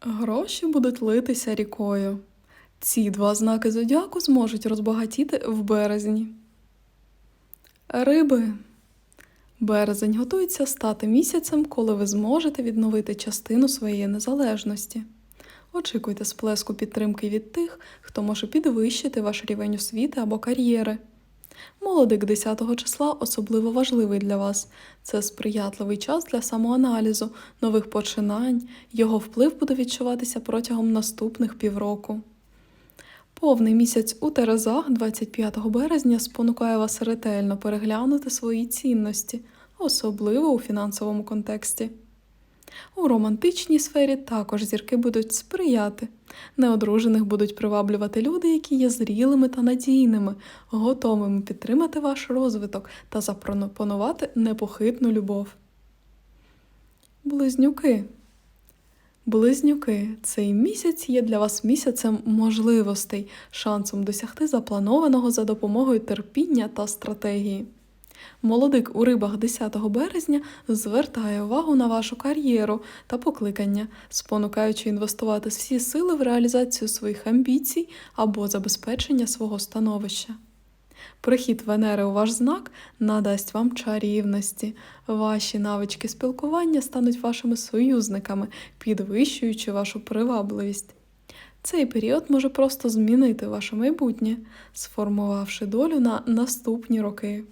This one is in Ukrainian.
Гроші будуть литися рікою. Ці два знаки зодіаку зможуть розбагатіти в березні. Риби. Березень готується стати місяцем, коли ви зможете відновити частину своєї незалежності. Очікуйте сплеску підтримки від тих, хто може підвищити ваш рівень освіти або кар'єри. Молодик 10-го числа особливо важливий для вас. Це сприятливий час для самоаналізу, нових починань. Його вплив буде відчуватися протягом наступних півроку. Повний місяць у Терезах 25 березня спонукає вас ретельно переглянути свої цінності, особливо у фінансовому контексті. У романтичній сфері також зірки будуть сприяти. Неодружених будуть приваблювати люди, які є зрілими та надійними, готовими підтримати ваш розвиток та запропонувати непохитну любов. Близнюки. Близнюки, цей місяць є для вас місяцем можливостей, шансом досягти запланованого за допомогою терпіння та стратегії. Молодик у рибах 10 березня звертає увагу на вашу кар'єру та покликання, спонукаючи інвестувати всі сили в реалізацію своїх амбіцій або забезпечення свого становища. Прихід Венери у ваш знак надасть вам чарівності. Ваші навички спілкування стануть вашими союзниками, підвищуючи вашу привабливість. Цей період може просто змінити ваше майбутнє, сформувавши долю на наступні роки.